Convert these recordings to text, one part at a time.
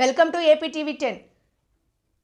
Welcome to AP TV ten.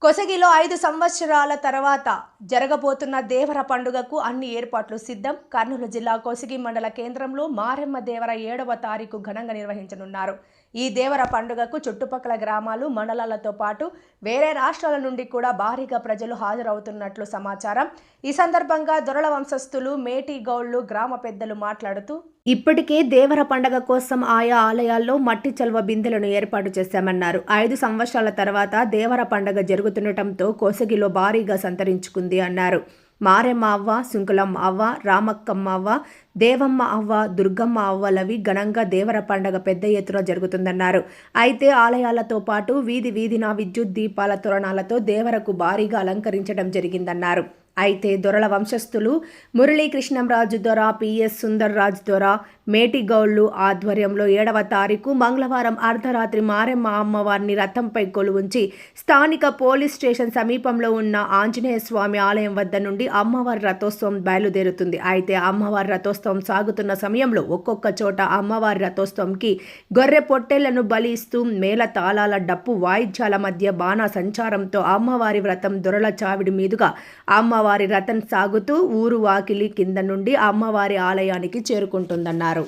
కొసగిలో ఐదు సంవత్సరాల తర్వాత జరగబోతున్న దేవర పండుగకు అన్ని ఏర్పాట్లు సిద్ధం. కర్నూలు జిల్లా కొసగి మండల కేంద్రంలో మారెమ్మ దేవర ఏడవ తారీఖు ఘనంగా నిర్వహించనున్నారు. ఈ దేవర పండుగకు చుట్టుపక్కల గ్రామాలు మండలాలతో పాటు వేరే రాష్ట్రాల నుండి కూడా భారీగా ప్రజలు హాజరవుతున్నట్లు సమాచారం. ఈ సందర్భంగా దొరల వంశస్థులు మేటి గౌళ్ళు గ్రామ పెద్దలు మాట్లాడుతూ ఇప్పటికే దేవర పండగ కోసం ఆయా ఆలయాల్లో మట్టి చల్వ బిందెలను ఏర్పాటు చేశామన్నారు. ఐదు సంవత్సరాల తర్వాత దేవర పండగ జరుగుతుండటంతో కోసగిలో భారీగా సంతరించుకుంది అన్నారు. మారెమ్మ అవ్వ సుంకులమ్మ అవ్వ రామక్కమ్మ అవ్వ దేవమ్మ అవ్వ దుర్గమ్మ అవ్వలవి ఘనంగా దేవర పండగ పెద్ద ఎత్తున జరుగుతుందన్నారు. అయితే ఆలయాలతో పాటు వీధి వీధిన విద్యుత్ దీపాల తోరణాలతో దేవరకు భారీగా అలంకరించడం జరిగిందన్నారు. అయితే దొరల వంశస్థులు మురళీకృష్ణంరాజు దొర పిఎస్ సుందర్రాజు దొర మేటిగౌళ్ళు ఆధ్వర్యంలో ఏడవ తారీఖు మంగళవారం అర్ధరాత్రి మారెమ్మ అమ్మవారిని రథంపై కొలువుంచి స్థానిక పోలీస్ స్టేషన్ సమీపంలో ఉన్న ఆంజనేయ స్వామి ఆలయం వద్ద నుండి అమ్మవారి రథోత్సవం బయలుదేరుతుంది. అయితే అమ్మవారి రథోత్సవం సాగుతున్న సమయంలో ఒక్కొక్క చోట అమ్మవారి రథోత్సవంకి గొర్రె పొట్టేళ్ళను బలి ఇస్తూ మేళ తాళాల డప్పు వాయిద్యాల మధ్య బాణ సంచారంతో అమ్మవారి వ్రతం దొరల చావిడి మీదుగా అమ్మవారి రథం సాగుతూ ఊరు వాకిలి కింద నుండి అమ్మవారి ఆలయానికి చేరుకుంటుందన్నారు.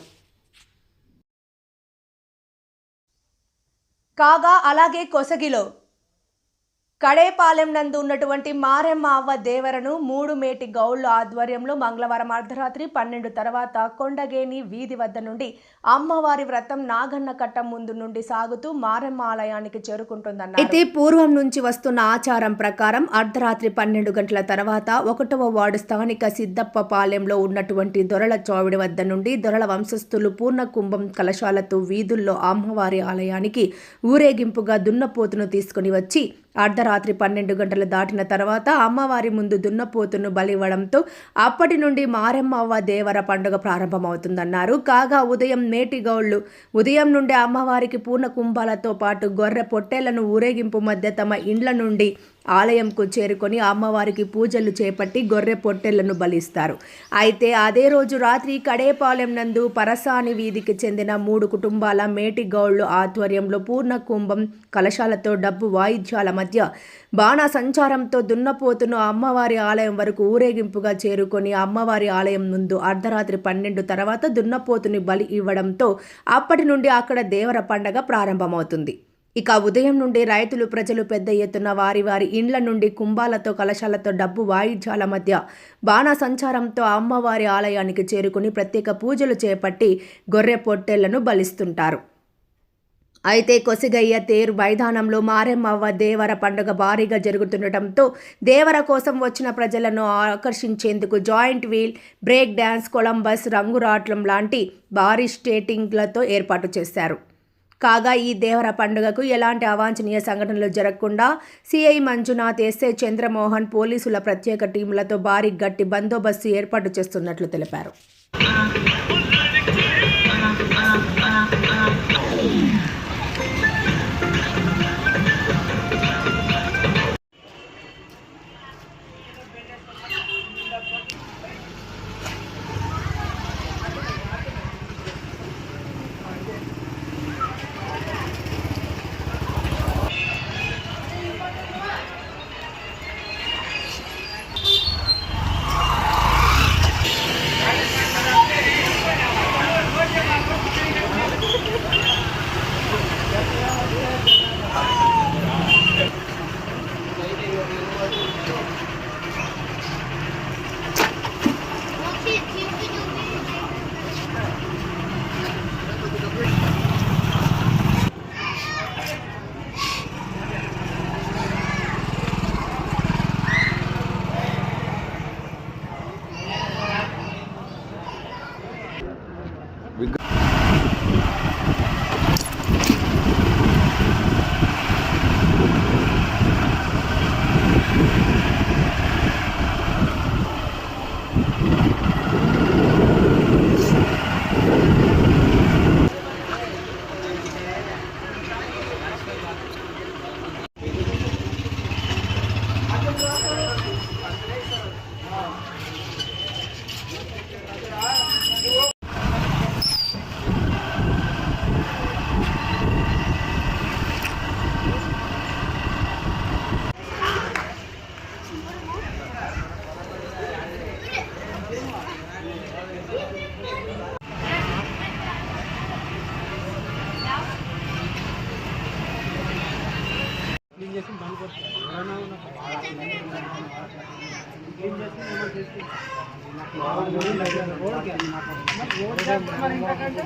కాగా అలాగే కొసగిలో కడేపాలెం నందు ఉన్నటువంటి మారెమ్మ అవ్వ దేవరను మూడు మేటి గౌళ్ళ ఆధ్వర్యంలో మంగళవారం అర్ధరాత్రి పన్నెండు తర్వాత కొండగేని వీధి వద్ద నుండి అమ్మవారి వ్రతం నాగన్న కట్టం ముందు నుండి సాగుతూ మారెమ్మ ఆలయానికి చేరుకుంటుందన్నారు. అయితే పూర్వం నుంచి వస్తున్న ఆచారం ప్రకారం అర్ధరాత్రి పన్నెండు గంటల తర్వాత ఒకటవ వార్డు స్థానిక సిద్దప్ప పాలెంలో ఉన్నటువంటి దొరల చోవిడి వద్ద నుండి దొరల వంశస్థులు పూర్ణ కుంభం కలశాలతో వీధుల్లో అమ్మవారి ఆలయానికి ఊరేగింపుగా దున్నపోతును తీసుకుని వచ్చి అర్ధరాత్రి పన్నెండు గంటలు దాటిన తర్వాత అమ్మవారి ముందు దున్నపోతును బలివ్వడంతో అప్పటి నుండి మారెమ్మవ్వ దేవర పండుగ ప్రారంభమవుతుందన్నారు. కాగా ఉదయం మేటిగౌళ్ళు ఉదయం నుండి అమ్మవారికి పూర్ణ కుంభాలతో పాటు గొర్రె పొట్టేళ్ళను ఊరేగింపు మధ్య తమ ఇండ్ల నుండి ఆలయంకు చేరుకొని అమ్మవారికి పూజలు చేపట్టి గొర్రె పొట్టెళ్ళను బలిస్తారు. అయితే అదే రోజు రాత్రి కడేపాలెం నందు పరసాని వీధికి చెందిన మూడు కుటుంబాల మేటి గౌళ్ళు ఆధ్వర్యంలో పూర్ణ కుంభం కలశాలతో డబ్బు వాయిద్యాల మధ్య బాణ సంచారంతో దున్నపోతును అమ్మవారి ఆలయం వరకు ఊరేగింపుగా చేరుకొని అమ్మవారి ఆలయం ముందు అర్ధరాత్రి పన్నెండు తర్వాత దున్నపోతుని బలి ఇవ్వడంతో అప్పటి నుండి అక్కడ దేవర పండగ ప్రారంభమవుతుంది. ఇక ఉదయం నుండి రైతులు ప్రజలు పెద్ద ఎత్తున వారి వారి ఇండ్ల నుండి కుంభాలతో కలశాలతో డబ్బు వాయిద్యాల మధ్య బాణ సంచారంతో అమ్మవారి ఆలయానికి చేరుకుని ప్రత్యేక పూజలు చేపట్టి గొర్రె పొట్టేళ్ళను బలిస్తుంటారు. అయితే కొసిగయ్య తేరు మైదానంలో మారెమ్మవ్వ దేవర పండుగ భారీగా జరుగుతుండటంతో దేవర కోసం వచ్చిన ప్రజలను ఆకర్షించేందుకు giant wheel break dance Columbus రంగురాట్లం లాంటి భారీ స్టేటింగ్లతో ఏర్పాటు చేశారు. కాగా ఈ దేవర పండుగకు ఎలాంటి అవాంఛనీయ సంఘటనలు జరగకుండా సిఐ మంజునాథ్ ఎస్ఐ చంద్రమోహన్ పోలీసుల ప్రత్యేక టీంలతో భారీ గట్టి బందోబస్తు ఏర్పాటు చేస్తున్నట్లు తెలిపారు. క్లీన్ చేసి దానికి వస్తారు ఎవరైనా నాకు బాగా క్లీన్ చేసి ఏమైనా చేసి రోడ్కి నాకు రోడ్ మరి ఇంతకంటే